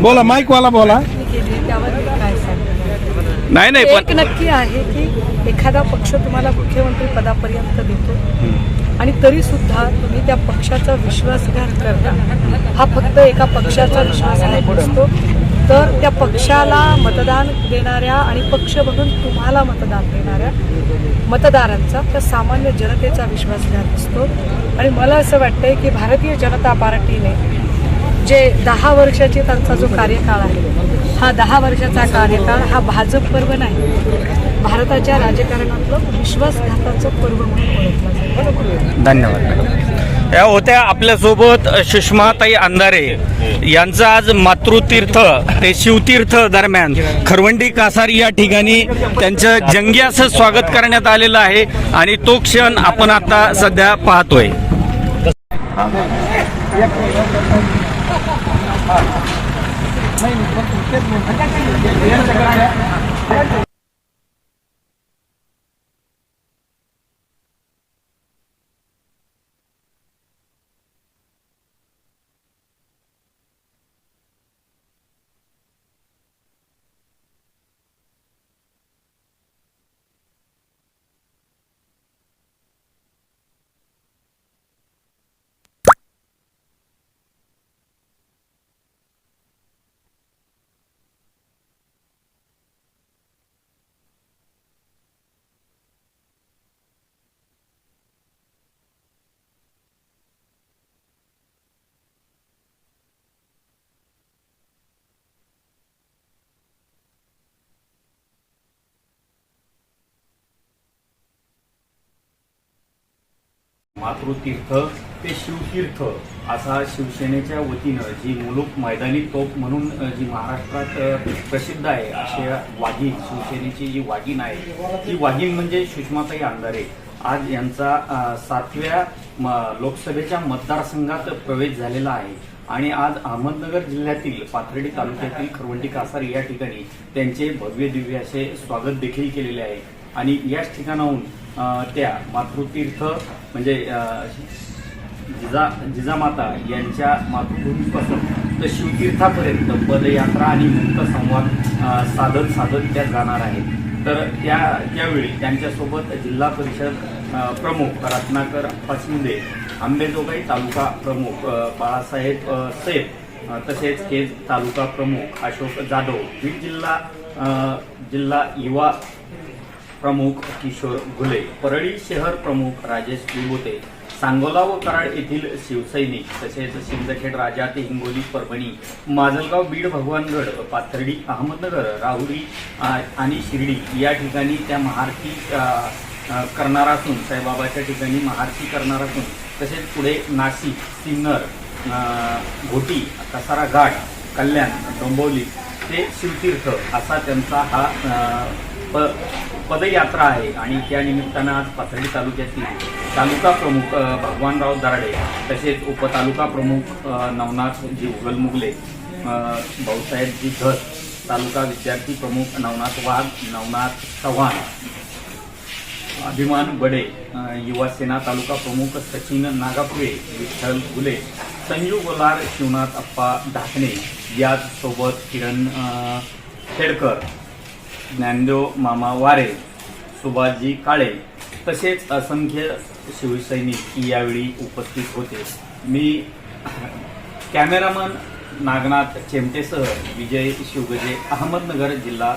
बोला माईक वाला बोला नाही नाही पण नक्की आहे की एखादा पक्ष तुम्हाला मुख्यमंत्री पदापर्यंत देतो आणि तरी सुद्धा तुम्ही त्या पक्षाचा विश्वासघात करता. हा फक्त एका पक्षाचा विश्वासघात असतो तर त्या पक्षाला मतदान देणाऱ्या आणि पक्ष म्हणून तुम्हाला मतदान देणाऱ्या मतदारांचा त्या सामान्य जनतेचा विश्वासघात असतो. आणि मला असं वाटतंय की भारतीय जनता पार्टीने जे दहा वर्षाची त्यांचा जो कार्यकाळ आहे हा दहा वर्षाचा कार्यकाळ हा भाजप पर्व नाही भारताच्या राजकारणातलं विश्वासघाताचं पर्व म्हणून ओळखलं धन्यवाद. या होत्या आपल्यासोबत सुषमाताई अंधारे. यांचं आज मातृतीर्थ ते शिवतीर्थ दरम्यान. खरवंडी कासारी या ठिकाणी त्यांचं जंगी असं स्वागत करण्यात आलेलं आहे आणि तो क्षण आपण आता सध्या पाहतोय. मातृतीर्थ ते शिवतीर्थ असा शिवसेनेच्या वतीनं जी मुलूक मैदानी तोप म्हणून जी महाराष्ट्रात प्रसिद्ध आहे अशा वाघीण शिवसेनेची जी वाघीण आहे ती वाघीण म्हणजे सुषमाताई अंधारे. आज यांचा सातव्या म- लोकसभेच्या मतदारसंघात प्रवेश झालेला आहे. आणि आज अहमदनगर जिल्ह्यातील पाथर्डी तालुक्यातील खरवंटी कासार या ठिकाणी त्यांचे भव्य दिव्य असे स्वागत देखील केलेले आहे. आणि याच ठिकाणाहून त्या मातृतीर्थ म्हणजे जिजा जिजामाता यांच्या मातृभूमीपासून तर शिवतीर्थापर्यंत पदयात्रा आणि मुक्त संवाद साधत साधत त्या जाणार आहेत. तर त्या त्यावेळी त्यांच्यासोबत जिल्हा परिषद प्रमुख रत्नाकर फसमुदे आंबेजोगाई तालुका प्रमुख बाळासाहेब अ, सैफ तसेच केज तालुका प्रमुख अशोक जाधव बीड जिल्हा जिल्हा युवा प्रमुख किशोर घुले परळी शहर प्रमुख राजेश विभूते सांगोला व कराड येथील शिवसैनिक तसेच सिंदखेड राजा ते हिंगोली परभणी माजलगाव बीड भगवानगड पाथर्डी अहमदनगर राहुरी आणि शिर्डी या ठिकाणी त्या महारथी करणार असून साईबाबाच्या ठिकाणी महारथी करणार असून तसेच पुढे नाशिक सिन्नर घोटी कसारा घाट कल्याण डोंबिवली ते शिवतीर्थ असा त्यांचा हा प पदयात्रा आहे आणि त्या निमित्तानं आज पाथर्डी तालुक्यातील तालुका प्रमुख भगवानराव दराडे तसेच उपतालुका प्रमुख नवनाथ नवनाथजी उगलमुगले अ, भाऊसाहेबजी धस तालुका विद्यार्थी प्रमुख नवनाथ वाघ नवनाथ चव्हाण अभिमान बडे युवासेना युवा सेना तालुका प्रमुख सचिन नागापुरे विठ्ठल गुले संजू गोलार शिवनाथ अप्पा ढाकणे याचसोबत किरण खेडकर ज्ञानदेव मामा वारे सुभाषजी काळे तसेच असंख्य शिवसैनिक यावेळी उपस्थित होते. मी कॅमेरामन नागनाथ चेमटेसह विजय शिवगजे अहमदनगर जिल्हा